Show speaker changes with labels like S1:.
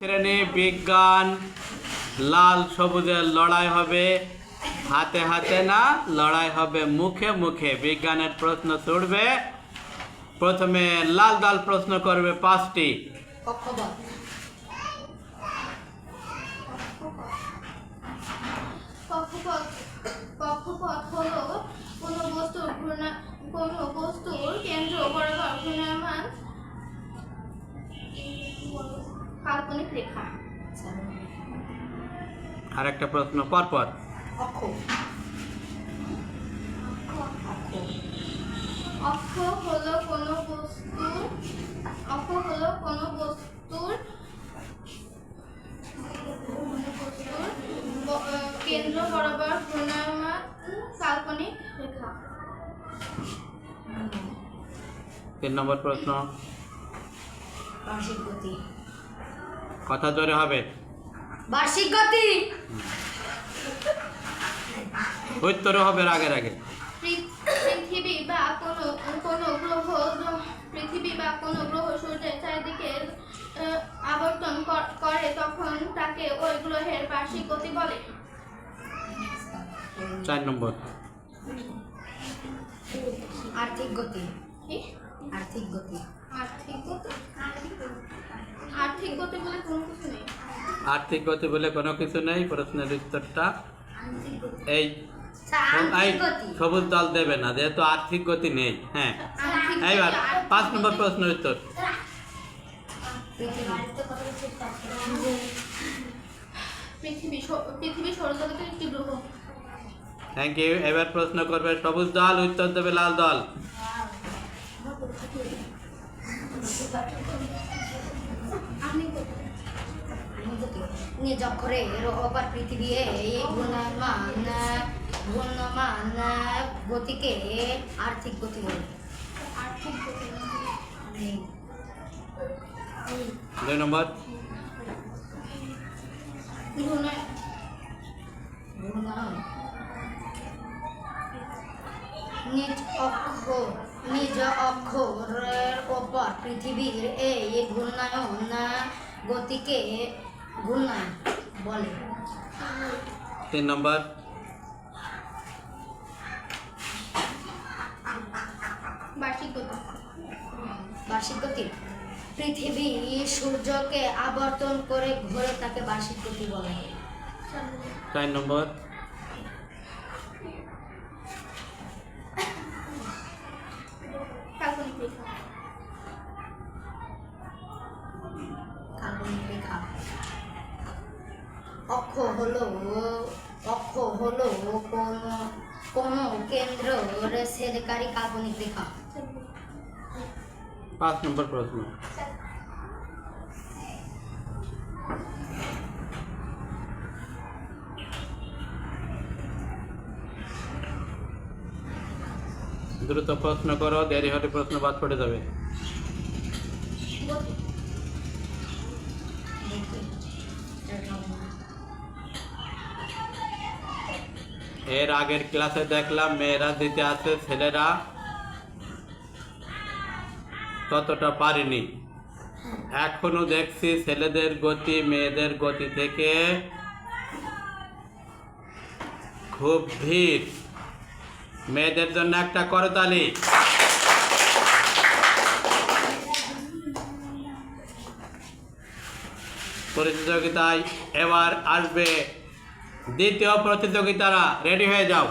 S1: শ্রেণি বিজ্ঞান, লাল সবুজের লড়াই হবে। হাতে হাতে না, লড়াই হবে মুখে মুখে। বিজ্ঞানের প্রশ্ন ছুটবে প্রথমে লাল দল প্রশ্ন করবে পাঁচটি।
S2: কোনো কাল্পনিক রেখা।
S3: আচ্ছা,
S1: আর একটা প্রশ্ন পরপর।
S3: অক্ষ।
S2: অক্ষ হলো কোনো বস্তুর অক্ষ হলো কোনো বস্তুর কেন্দ্র বরাবর ঘূর্ণায়মান কাল্পনিক রেখা।
S1: তিন নম্বর প্রশ্ন।
S3: বার্ষিক গতি।
S1: কথা জোরে হবে।
S3: বার্ষিক গতি।
S1: উত্তরও হবে রাগের আগে।
S2: পৃথিবী বা কোনো কোনো গ্রহ পৃথিবী বা কোনো গ্রহ সূর্যের চারিদিকে আবর্তন কর- করে তখন তাকে ওই গ্রহের বার্ষিক গতি বলে।
S1: চার নম্বর।
S3: আর্থিক গতি।
S2: কি?
S3: আর্থিক গতি।
S2: আর্থিক গতি। আর্থিক গতি বলে কোনো কিছু নেই।
S1: আর্থিক গতি বলে কোনো কিছু নেই প্রশ্নের উত্তরটা এই।
S3: আচ্ছা,
S1: এই
S3: আর্থিক গতি।
S1: সবুজ দল দেবে না যেহেতু আর্থিক গতি নেই হ্যাঁ। এইবার পাঁচ নম্বর প্রশ্নের উত্তর।
S3: পৃথিবী।
S2: পৃথিবী সৌরজগতের একটি গ্রহ।
S1: থ্যাংক ইউ এবার প্রশ্ন করবে সবুজ দল উত্তর দেবে লাল দল।
S3: নিজ অক্ষরে অপার পৃথিবী এই ঘূর্ণমান ঘূর্ণমান গতিকে আর্থিক গতি বলে
S2: আর্থিক গতি
S3: নিজ অক্ষ নিজ অক্ষরের ওপর পৃথিবীর এই ঘূর্ণায়ন গতিকে ঘূর্ণায়ন বলে।
S1: তিন নম্বর।
S2: বার্ষিক গতি।
S3: বার্ষিক গতি। পৃথিবী সূর্যকে আবর্তন করে ঘোরে তাকে বার্ষিক গতি বলে।
S1: চার নম্বর
S2: কাল্পনিক রেখা
S3: কাল্পনিক রেখা অক্ষ হলো অক্ষ হলো কোন কোন কেন্দ্র ছেদকারী কাল্পনিক রেখা।
S1: পাঁচ নম্বর প্রশ্ন। দ্রুত প্রশ্ন করো, দেরি হলে প্রশ্ন বাদ পড়ে যাবে। এর আগের ক্লাসে দেখলাম মেয়েরা দিতে আছে ছেলেরা। ততটা পারেনি। এখনও দেখছি ছেলেদের গতি, মেয়েদের গতি থেকে খুব ভিড়। মেয়েদের জন্য একটা করতালি প্রতিযোগিতায় এবার আসবে দ্বিতীয় প্রতিযোগিতারা রেডি হয়ে যাও।